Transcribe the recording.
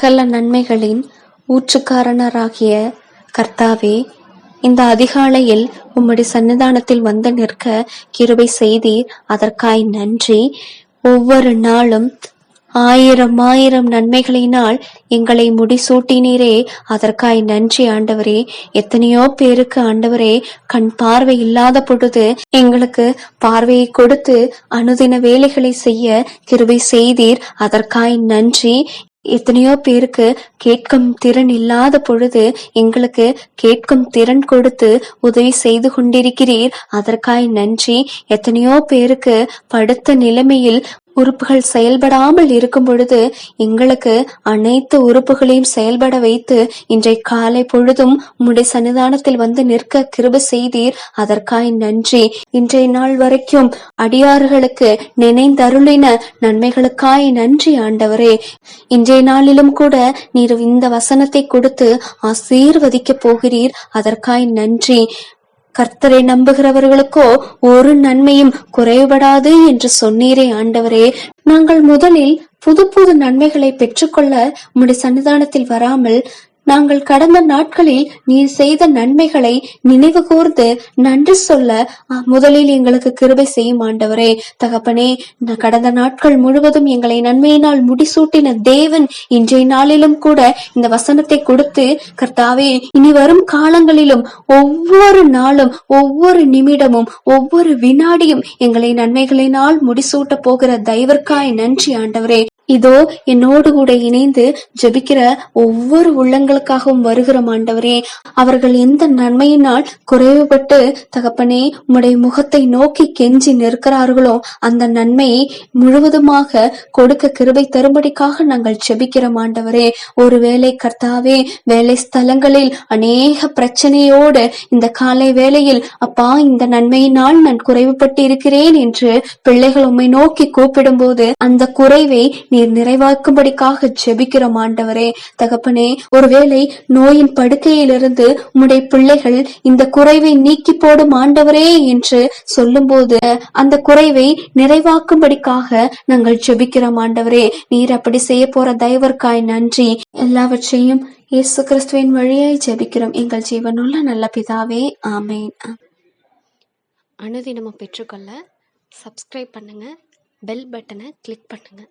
சகல நன்மைகளின் ஊற்றுக்காரனராகிய கர்த்தாவே இந்த அதிகாலையில் உம்முடைய சன்னிதானத்தில் வந்து நிற்க கிருபை செய்தீர். அதற்காய் நன்றி. ஒவ்வொரு நாளும் ஆயிரம் ஆயிரம் நன்மைகளினால் எங்களை முடிசூட்டினீரே. அதற்காய் நன்றி ஆண்டவரே. எத்தனையோ பேருக்கு ஆண்டவரே கண் பார்வை இல்லாத பொழுது எங்களுக்கு பார்வையை கொடுத்து அனுதின வேலைகளை செய்ய கிருபை செய்தீர். அதற்காய் நன்றி. எத்தனையோ பேருக்கு கேட்கும் திறன் இல்லாத பொழுது எங்களுக்கு கேட்கும் திறன் கொடுத்து உதவி செய்து கொண்டிருக்கிறீர். அதற்காய் நன்றி. எத்தனையோ பேருக்கு படுத்த நிலைமையில் உறுப்புகள் செயல்படாமல் இருக்கும் பொழுது எங்களுக்கு அனைத்து உறுப்புகளையும் செயல்பட வைத்து இன்றை காலை பொழுதும் உம்முடைய சன்னிதானத்தில் வந்து நிற்க கிருப செய்தீர். அதற்காய் நன்றி. இன்றைய நாள் வரைக்கும் அடியார்களுக்கு நினைந்தருளின நன்மைகளுக்காய் நன்றி ஆண்டவரே. இன்றைய நாளிலும் கூட நீர் இந்த வசனத்தை கொடுத்து ஆசீர்வதிக்க போகிறீர். அதற்காய் நன்றி. கர்த்தரை நம்புகிறவர்களுக்கோ ஒரு நன்மையும் குறைபடாது என்று சொன்னீரே ஆண்டவரே. நாங்கள் முதலில் புது புது நன்மைகளை பெற்றுக்கொள்ள உம்முடைய சன்னிதானத்தில் வராமல் நாங்கள் கடந்த நாட்களில் நீர் செய்த நன்மைகளை நினைவு கூர்ந்து நன்றி சொல்ல முதலில் எங்களுக்கு கிருபை செய்யும் ஆண்டவரே. தகப்பனே கடந்த நாட்கள் முழுவதும் எங்களை நன்மையினால் முடிசூட்டின தேவன் இன்றைய நாளிலும் கூட இந்த வசனத்தை கொடுத்து கர்த்தாவே இனி வரும் காலங்களிலும் ஒவ்வொரு நாளும் ஒவ்வொரு நிமிடமும் ஒவ்வொரு வினாடியும் எங்களை நன்மைகளினால் முடிசூட்ட போகிற தயவிற்காய் நன்றி ஆண்டவரே. இதோ என்னோடு கூட இணைந்து ஜெபிக்கிற ஒவ்வொரு உள்ளங்களுக்காகவும் வருகிற ஆண்டவரே அவர்கள் எந்த நன்மையினால் குறைவுபட்டு தகப்பனே உம்முடைய முகத்தை நோக்கி கெஞ்சி நிற்கிறார்களோ அந்த நன்மையை முழுவதுமாக கொடுக்க கிருபை தரும்படிக்காக நாங்கள் ஜெபிக்கிறோம் ஆண்டவரே ஒருவேளை கர்த்தாவே வேலை ஸ்தலங்களில் அநேக பிரச்சனையோடு இந்த காலை வேளையில் அப்பா இந்த நன்மையினால் நான் குறைவுபட்டு இருக்கிறேன் என்று பிள்ளைகள் உம்மை நோக்கி கூப்பிடும்போது அந்த குறைவை நீ நீர் நிறைவாக்கும்படிக்காக ஜெபிக்கிறோம் ஆண்டவரே. தகப்பனே ஒருவேளை நோயின் படுக்கையிலிருந்து உம்முடைய பிள்ளைகள் இந்த குறைவை நீக்கி போடும் ஆண்டவரே என்று சொல்லும்போது அந்த குறைவை நிறைவாக்கும்படிக்காக நாங்கள் ஜெபிக்கிறோம் ஆண்டவரே. நீர் அப்படி செய்ய போற தயவர்க்காய் நன்றி. எல்லாவற்றையும் இயேசு கிறிஸ்துவின் வழியாய் ஜெபிக்கிறோம். எங்கள் ஜீவனுள்ள நல்ல பிதாவே ஆமேன். அனுதினமும் பெற்றுக்கொள்ள சப்ஸ்கிரைப் பண்ணுங்க பெல் பட்டனை கிளிக் பண்ணுங்க.